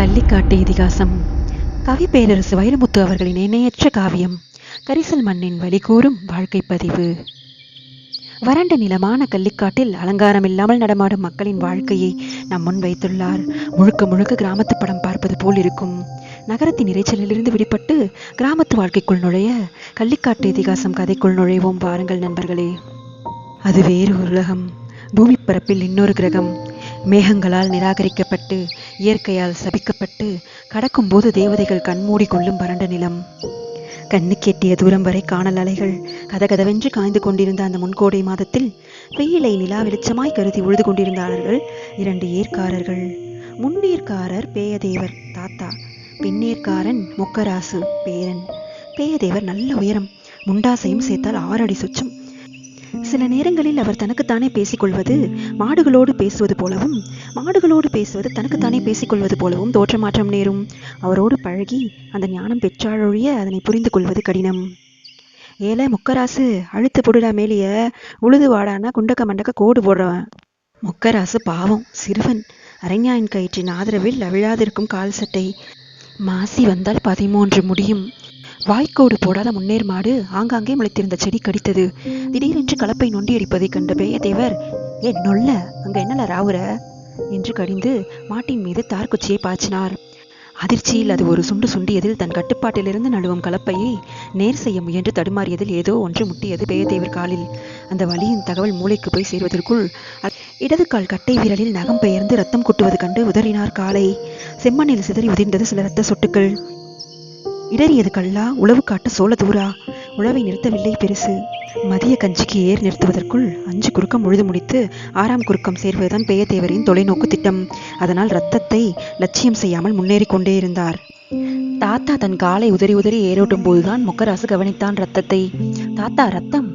கள்ளிக்காட்டு இதிகாசம். கவி பேரரசு வைரமுத்து அவர்களின் இணையற்ற காவியம் கரிசல் மண்ணின் வழிகூறும் வாழ்க்கை பதிவு. வறண்ட நிலமான கள்ளிக்காட்டில் அலங்காரமில்லாமல் நடமாடும் மக்களின் வாழ்க்கையை நம் முன் வைத்துள்ளார். முழுக்க முழுக்க கிராமத்து படம் பார்ப்பது போல் இருக்கும். நகரத்தின் இரைச்சலிலிருந்து விடுபட்டு கிராமத்து வாழ்க்கைக்குள் நுழைய கள்ளிக்காட்டு இதிகாசம் கதைக்குள் நுழைவோம் வாருங்கள் நண்பர்களே. அது வேறு உலகம் பூமி பரப்பில் இன்னொரு கிரகம். மேகங்களால் நிராகரிக்கப்பட்டு இயற்கையால் சபிக்கப்பட்டு கடக்கும்போது தேவதைகள் கண்மூடி கொள்ளும் வறண்ட நிலம். கண்ணுக்கெட்டிய தூரம் வரை காணல் அலைகள் கதகதவென்று காய்ந்து கொண்டிருந்த அந்த முன்கோடை மாதத்தில் வெயிலை நிலா வெளிச்சமாய் கருதி உழுது கொண்டிருந்தார்கள் இரண்டு ஏர்க்காரர்கள் முன்னேற்காரர் பேயதேவர் தாத்தா பின்னேற்காரன் மொக்கராசு பேரன். பேயதேவர் நல்ல உயரம் முண்டாசையும் சேர்த்தால் ஆறு அடி சுச்சம். சில நேரங்களில் அவர் தனக்குத்தானே பேசிக்கொள்வது மாடுகளோடு பேசுவது போலவும் மாடுகளோடு பேசுவது தனக்குத்தானே பேசிக்கொள்வது போலவும் தோற்றமாற்றம் நேரும். அவரோடு பழகி அந்த ஞானம் பெற்றாலொழிய அதனை புரிந்து கொள்வது கடினம். ஏல முக்கராசு அழுத்து போடுடா மேலிய உழுது வாடானா குண்டக்க மண்டக்க கோடு போடுறவன். முக்கராசு பாவம் சிறுவன். அரைஞாயின் கயிற்றின் ஆதரவில் அவிழாதிருக்கும் கால் சட்டை மாசி வந்தால் பதிமூன்று முடியும். வாய்க்கோடு போடாத முன்னேர் மாடு ஆங்காங்கே முளைத்திருந்த செடி கடித்தது. திடீரென்று கலப்பை நொண்டி அடிப்பதைக் கண்ட பேயத்தேவர் ஏ நொல்ல அங்க என்னல ராவுற? என்று கடிந்து மாட்டின் மீது தார்குச்சியை பாய்ச்சினார். அதிர்ச்சியில் அது ஒரு சுண்டு சுண்டியதில் தன் கட்டுப்பாட்டிலிருந்து நழுவும் கலப்பையை நேர் செய்ய முயன்று தடுமாறியதில் ஏதோ ஒன்று முட்டியது பேயத்தேவர் காலில். அந்த வலியின் தகவல் மூளைக்கு போய் சேர்வதற்குள் இடது கால் கட்டை விரலில் நகம் பெயர்ந்து ரத்தம் கொட்டுவது கண்டு உதறினார் காலை. செம்மண்ணில் சிதறி உதிர்ந்தது சில ரத்த சொட்டுக்கள். இடறியது கல்லா உழவு காட்ட சோழ தூரா? உழவை நிறுத்தவில்லை பெருசு. மதிய கஞ்சிக்கு ஏர் நிறுத்துவதற்குள் அஞ்சு குறுக்கம் உழுது முடித்து ஆறாம் குறுக்கம் சேர்வதுதான் பேயத்தேவரின் தொலைநோக்கு திட்டம். அதனால் ரத்தத்தை லட்சியம் செய்யாமல் முன்னேறி கொண்டே இருந்தார். தாத்தா தன் காலை உதறி உதறி ஏரோட்டும் போதுதான் முக்கராசு கவனித்தான் ரத்தத்தை. தாத்தா ரத்தம்?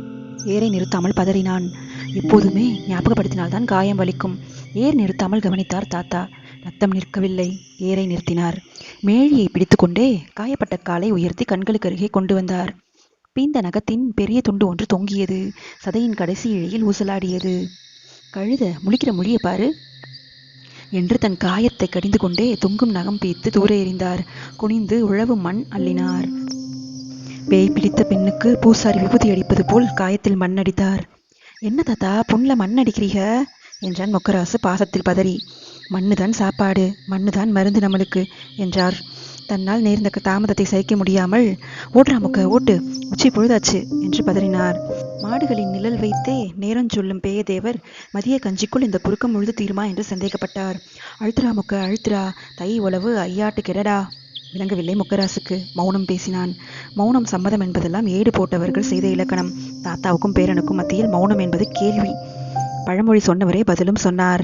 ஏரை நிறுத்தாமல் பதறினான். எப்போதுமே ஞாபகப்படுத்தினால்தான் காயம் வலிக்கும். ஏர் நிறுத்தாமல் கவனித்தார் தாத்தா. ரத்தம் நிற்கவில்லை. ஏரை நிறுத்தினார். மேழியை பிடித்துக்கொண்டே காயப்பட்ட காலை உயர்த்தி கண்களுக்கு அருகே கொண்டு வந்தார். பீந்த நகத்தின் பெரிய துண்டு ஒன்று தொங்கியது. சதையின் கடைசி இழையில் ஊசலாடியது. கழுத முழிக்கிற மொழியை பாரு. என்று தன் காயத்தை கடிந்து கொண்டே தொங்கும் நகம் பீத்து தூர எறிந்தார். குனிந்து உழவு மண் அள்ளினார். பேய் பிடித்த பெண்ணுக்கு பூசாரி விபூதி அடிப்பது போல் காயத்தில் மண் அடித்தார். என்ன தாத்தா புண்ணில் மண் அடிக்கிறீங்க என்றான் மொக்கராசு பாசத்தில் பதறி. மண்ணுதான் சாப்பாடு மண்ணுதான் மருந்து நம்மளுக்கு என்றார். தன்னால் நேர்ந்த தாமதத்தை சகிக்க முடியாமல் ஓடுறா முக்க ஓட்டு உச்சி பொழுதாச்சு என்று பதறினார். மாடுகளின் நிழல் வைத்தே நேரம் சொல்லும் பேயதேவர் மதிய கஞ்சிக்குள் இந்த குறுக்கம் முழுது தீருமா? என்று சந்தேகப்பட்டார். அழுத்துறா முக்க அழுத்துறா தை உளவு ஐயாட்டு கெடடா விளங்கவில்லை முக்கராசுக்கு மௌனம் பேசினான். மௌனம் சம்மதம் என்பதெல்லாம் ஏடு போட்டவர்கள் செய்த இலக்கணம். தாத்தாவுக்கும் பேரனுக்கும் மத்தியில் மௌனம் என்பது கேள்வி. பழமொழி சொன்னவரே பதிலும் சொன்னார்.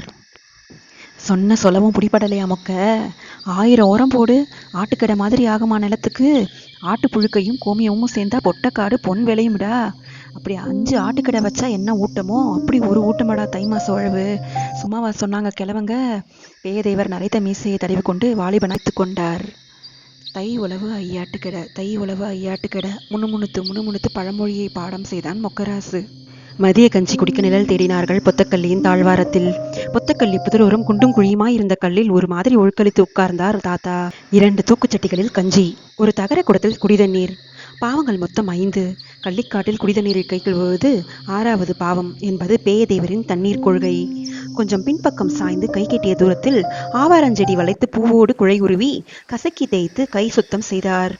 சொன்ன சொல்லவும் பிடிபடலையா மொக்க? ஆயிரம் உரம் போடு. ஆட்டுக்கடை மாதிரி ஆகுமா நிலத்துக்கு? ஆட்டு புழுக்கையும் கோமியமும் சேர்ந்தா பொட்டக்காடு பொன் விளையும்டா. அப்படி அஞ்சு ஆட்டுக்கடை வச்சா என்ன ஊட்டமோ? அப்படி ஒரு ஊட்டமாடா தை மாச உழவு. சும்மாவா சொன்னாங்க கிழவங்க. பேயதேவர் நரைத்த மீசையை தடவி கொண்டு வாலிபனாய்த்து கொண்டார். தை உழவு ஐயாட்டுக்கடை தை உழவு ஐயாட்டுக்கடை. முணுமுணுத்து முணுமுணுத்து பழமொழியை பாடம் செய்தான் மொக்கராசு. மதிய கஞ்சி குடிக்க நிழல் தேடினார்கள் பொத்தக்கல்லியின் தாழ்வாரத்தில். பொத்தக்கல்லி புதரோரம் குண்டும் குழியுமாய் இருந்த கல்லில் ஒரு மாதிரி ஒழுக்களித்து உட்கார்ந்தார் தாத்தா. இரண்டு தூக்குச்சட்டிகளில் கஞ்சி ஒரு தகர குடத்தில் குடிதண்ணீர். பாவங்கள் மொத்தம் ஐந்து. கள்ளிக்காட்டில் குடிதண்ணீரை கை கழுவுவது ஆறாவது பாவம் என்பது பேயதேவரின் தண்ணீர் கொள்கை. கொஞ்சம் பின்பக்கம் சாய்ந்து கை கெட்டிய தூரத்தில் ஆவாரஞ்செடி வளைத்து பூவோடு குழை உருவி கசக்கி தேய்த்து கை சுத்தம் செய்தார்.